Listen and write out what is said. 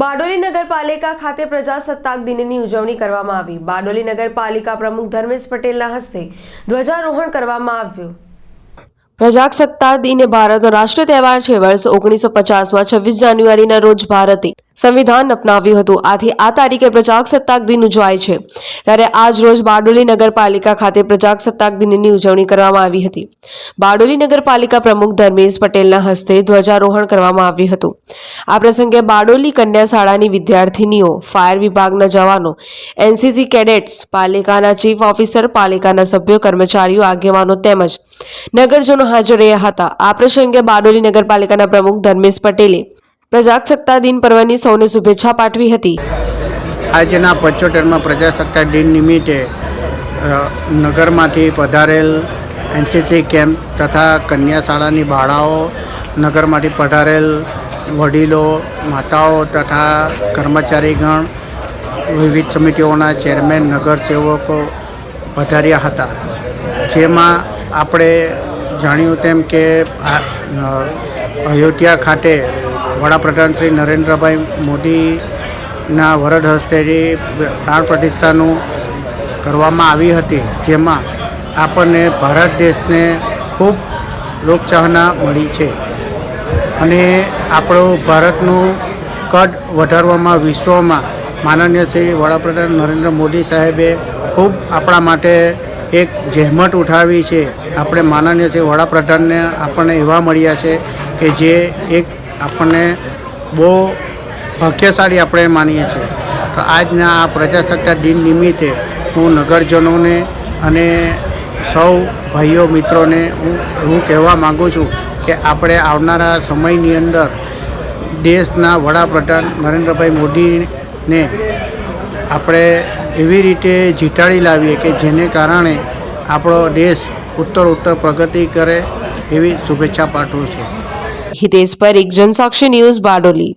બારડોલી નગરપાલિકા ખાતે પ્રજાસત્તાક દિનની ઉજવણી કરવામાં આવી. બારડોલી નગરપાલિકા પ્રમુખ ધર્મેશ પટેલના હસ્તે ધ્વજારોહણ કરવામાં આવ્યું. પ્રજાસત્તાક દિન એ ભારતનો રાષ્ટ્રીય તહેવાર છે. વર્ષ ઓગણીસો પચાસમાં છવ્વીસ જાન્યુઆરીના રોજ ભારતે સંવિધાન અપનાવ્યું હતું. આથી આ તારીખે પ્રજાસત્તાક દિન ઉજવાય છે. ત્યારે આજ રોજ બારડોલી નગરપાલિકા ખાતે પ્રજાસત્તાક દિનની ઉજવણી કરવામાં આવી હતી. બારડોલી નગરપાલિકા પ્રમુખ ધર્મેશ પટેલના હસ્તે ધ્વજારોહણ કરવામાં આવ્યું હતું. આ પ્રસંગે બારડોલી કન્યા શાળાની વિદ્યાર્થીનીઓ, ફાયર વિભાગના જવાનો, એનસીસી કેડેટ્સ, પાલિકાના ચીફ ઓફિસર, પાલિકાના સભ્યો, કર્મચારીઓ, આગેવાનો તેમજ નગરજનો હાજર રહ્યા હતા. આ પ્રસંગે બારડોલી નગરપાલિકાના પ્રમુખ ધર્મેશ પટેલે પ્રજાસત્તાક દિન પર્વની સૌને શુભેચ્છા પાઠવી હતી. આજના પંચોતેરમાં પ્રજાસત્તા દિન નિમિત્તે નગરમાંથી પધારેલ એનસીસી કેમ્પ તથા કન્યા શાળાની બાળાઓ, નગરમાંથી પધારેલ વડીલો, માતાઓ તથા કર્મચારીગણ, વિવિધ સમિતિઓના ચેરમેન, નગરસેવકો પધાર્યા હતા. જેમાં આપણે જાણ્યું તેમ કે અયોધ્યા ખાતે વડાપ્રધાન શ્રી નરેન્દ્રભાઈ મોદીના વરદ હસ્તેથી પ્રાણ પ્રતિષ્ઠાનું કરવામાં આવી હતી, જેમાં આપણને ભારત દેશને ખૂબ લોકચાહના મળી છે. અને આપણું ભારતનું કદ વધારવામાં વિશ્વમાં માનનીય શ્રી વડાપ્રધાન નરેન્દ્ર મોદી સાહેબે ખૂબ આપણા માટે એક જહેમત ઉઠાવી છે. આપણે માનનીય શ્રી વડાપ્રધાનને આપણને એવા મળ્યા છે કે જે એક આપણને બહુ ભાગ્યશાળી આપણે માનીએ છીએ. તો આજના આ પ્રજાસત્તાક દિન નિમિત્તે હું નગરજનોને અને સૌ ભાઈઓ મિત્રોને હું હું કહેવા માગું છું કે આપણે આવનારા સમયની અંદર દેશના વડાપ્રધાન નરેન્દ્રભાઈ મોદીને આપણે એવી રીતે જીતાડી લાવીએ કે જેને કારણે આપણો દેશ ઉત્તર ઉત્તર પ્રગતિ કરે એવી શુભેચ્છા પાઠવું છું. હિતેશ પરીખ જનસાક્ષી ન્યૂઝ બારડોલી.